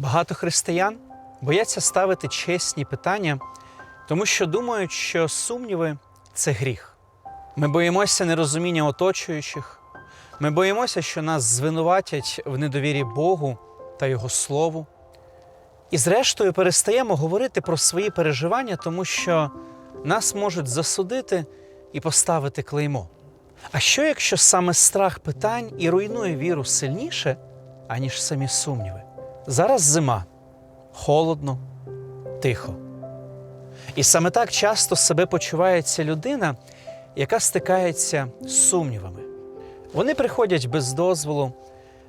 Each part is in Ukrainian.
Багато християн бояться ставити чесні питання, тому що думають, що сумніви це гріх. Ми боїмося нерозуміння оточуючих, ми боїмося, що нас звинуватять в недовірі Богу та Його Слову. І зрештою перестаємо говорити про свої переживання, тому що нас можуть засудити і поставити клеймо. А що, якщо саме страх питань і руйнує віру сильніше, аніж самі сумніви? Зараз зима, холодно, тихо. І саме так часто себе почувається людина, яка стикається з сумнівами. Вони приходять без дозволу,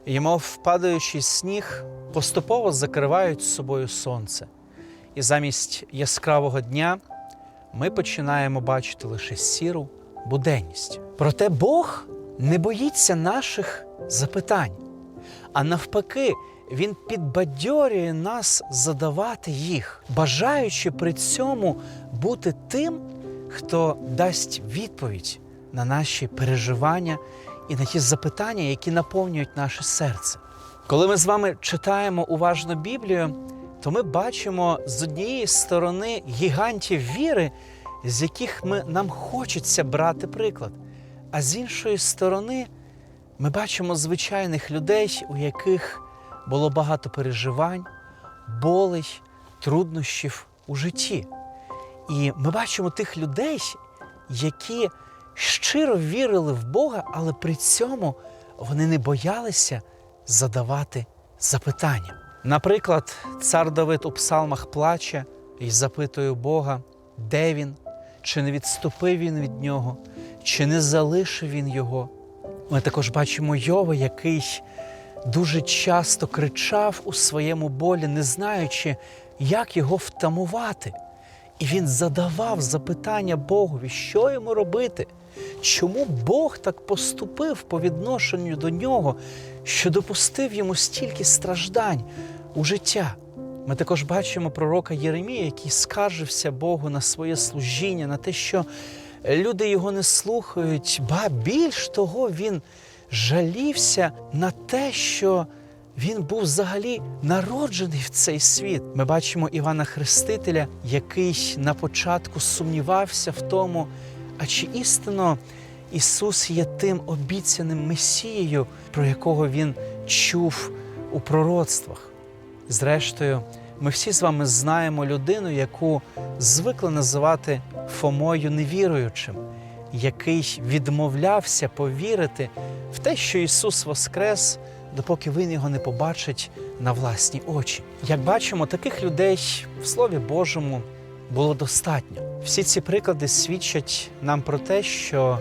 і, мов падаючий сніг, поступово закривають з собою сонце. І замість яскравого дня ми починаємо бачити лише сіру буденність. Проте Бог не боїться наших запитань, а навпаки, Він підбадьорює нас задавати їх, бажаючи при цьому бути тим, хто дасть відповідь на наші переживання і на ті запитання, які наповнюють наше серце. Коли ми з вами читаємо уважно Біблію, то ми бачимо з однієї сторони гігантів віри, з яких ми, нам хочеться брати приклад, а з іншої сторони ми бачимо звичайних людей, у яких було багато переживань, болей, труднощів у житті. І ми бачимо тих людей, які щиро вірили в Бога, але при цьому вони не боялися задавати запитання. Наприклад, цар Давид у псалмах плаче і запитує Бога, де він, чи не відступив він від нього, чи не залишив він його. Ми також бачимо Йова, який дуже часто кричав у своєму болі, не знаючи, як його втамувати. І він задавав запитання Богові, що йому робити, чому Бог так поступив по відношенню до нього, що допустив йому стільки страждань у життя. Ми також бачимо пророка Єремія, який скаржився Богу на своє служіння, на те, що люди його не слухають, ба більш того, він жалівся на те, що він був взагалі народжений в цей світ. Ми бачимо Івана Хрестителя, який на початку сумнівався в тому, а чи істинно Ісус є тим обіцяним Месією, про якого він чув у пророцтвах. Зрештою, ми всі з вами знаємо людину, яку звикли називати Фомою невіруючим, який відмовлявся повірити в те, що Ісус Воскрес, допоки він його не побачить на власні очі. Як бачимо, таких людей в Слові Божому було достатньо. Всі ці приклади свідчать нам про те, що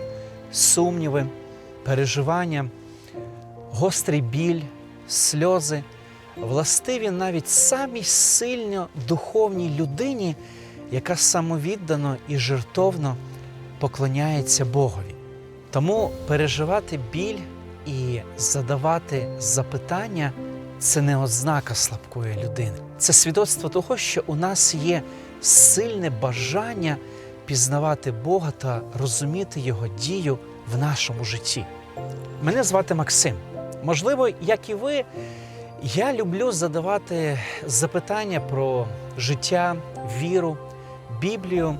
сумніви, переживання, гострий біль, сльози властиві навіть самій сильно духовній людині, яка самовіддано і жертовно поклоняється Богові. Тому переживати біль і задавати запитання це не ознака слабкої людини. Це свідоцтво того, що у нас є сильне бажання пізнавати Бога та розуміти Його дію в нашому житті. Мене звати Максим. Можливо, як і ви, я люблю задавати запитання про життя, віру, Біблію,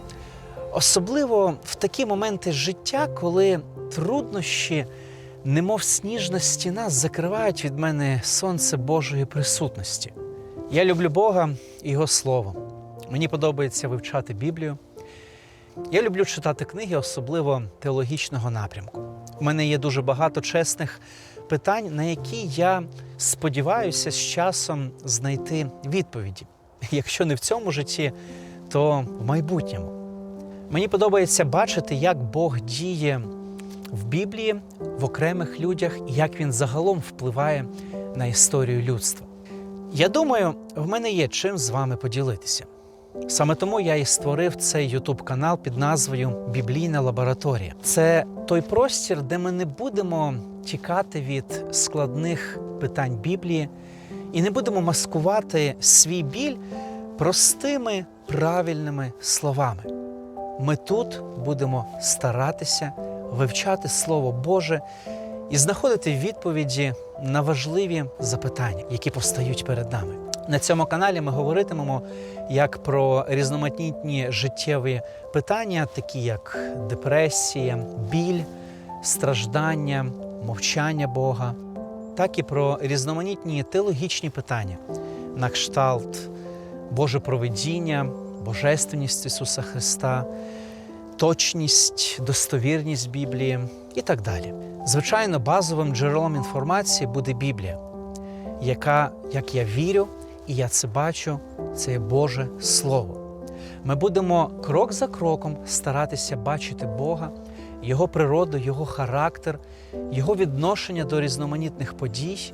особливо в такі моменти життя, коли труднощі, немов сніжна стіна, закривають від мене сонце Божої присутності. Я люблю Бога і Його Слово. Мені подобається вивчати Біблію. Я люблю читати книги, особливо теологічного напрямку. У мене є дуже багато чесних питань, на які я сподіваюся з часом знайти відповіді. Якщо не в цьому житті, то в майбутньому. Мені подобається бачити, як Бог діє в Біблії, в окремих людях і як він загалом впливає на історію людства. Я думаю, в мене є чим з вами поділитися. Саме тому я і створив цей YouTube канал під назвою Біблійна лабораторія. Це той простір, де ми не будемо тікати від складних питань Біблії і не будемо маскувати свій біль простими правильними словами. Ми тут будемо старатися вивчати Слово Боже і знаходити відповіді на важливі запитання, які постають перед нами. На цьому каналі ми говоритимемо як про різноманітні життєві питання, такі як депресія, біль, страждання, мовчання Бога, так і про різноманітні теологічні питання на кшталт Боже провидіння, Божественність Ісуса Христа, точність, достовірність Біблії і так далі. Звичайно, базовим джерелом інформації буде Біблія, яка, як я вірю, і я це бачу, це є Боже Слово. Ми будемо крок за кроком старатися бачити Бога, Його природу, Його характер, Його відношення до різноманітних подій.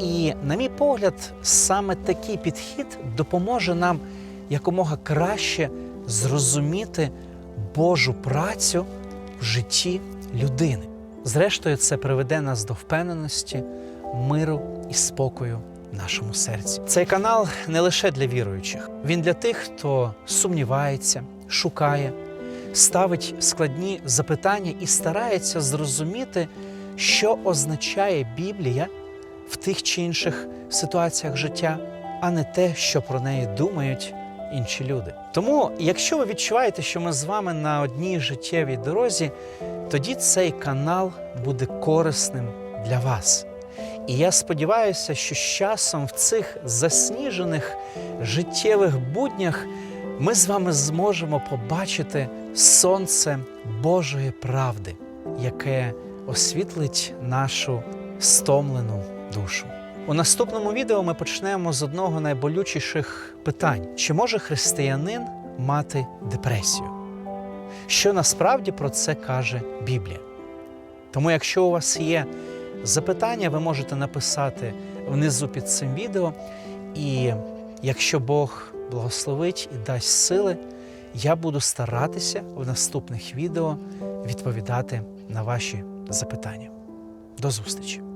І, на мій погляд, саме такий підхід допоможе нам якомога краще зрозуміти Божу працю в житті людини. Зрештою, це приведе нас до впевненості, миру і спокою в нашому серці. Цей канал не лише для віруючих, він для тих, хто сумнівається, шукає, ставить складні запитання і старається зрозуміти, що означає Біблія в тих чи інших ситуаціях життя, а не те, що про неї думають інші люди. Тому, якщо ви відчуваєте, що ми з вами на одній життєвій дорозі, тоді цей канал буде корисним для вас. І я сподіваюся, що з часом в цих засніжених життєвих буднях ми з вами зможемо побачити сонце Божої правди, яке освітлить нашу стомлену душу. У наступному відео ми почнемо з одного найболючіших питань: чи може християнин мати депресію? Що насправді про це каже Біблія? Тому, якщо у вас є запитання, ви можете написати внизу під цим відео. І якщо Бог благословить і дасть сили, я буду старатися в наступних відео відповідати на ваші запитання. До зустрічі!